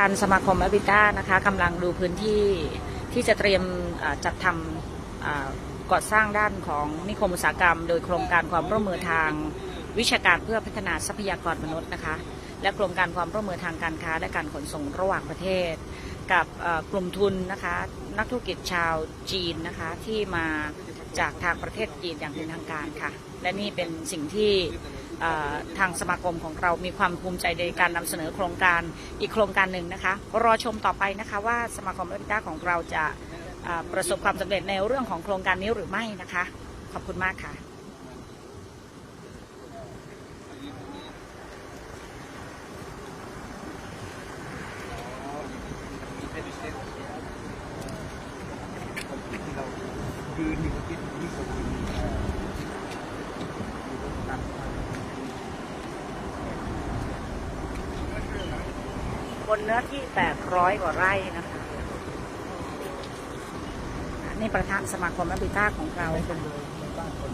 การสมาคมแอบิต้านะคะกำลังดูพื้นที่ที่จะเตรียมจัดทำก่อสร้างด้านของนิคมอุตสาหกรรม โดยโครงการความร่วมมือทางวิชาการเพื่อพัฒนาทรัพยากรมนุษย์นะคะและโครงการความร่วมมือทางการค้า และการขนส่งระหว่างประเทศ กับกลุ่มทุนนะคะนักธุรกิจชาวจีนนะคะที่มาจากทางประเทศจีนอย่างเป็นทางการค่ะ และนี่เป็นสิ่งที่ ทางสมาคมของเรามีความภูมิใจในการนำเสนอโครงการอีกโครงการหนึ่งนะคะ รอชมต่อไปนะคะว่าสมาคมเอริก้าของเราจะประสบความสำเร็จในเรื่องของโครงการนี้หรือไม่นะคะ ขอบคุณมากค่ะยือยู่เมื่อกี้ที่สมุน บนเนื้อที่ 800 กว่าไร่นะคะนี่ประธานสมาคมแอบิต้าของเราเป็นโดยบ้านคน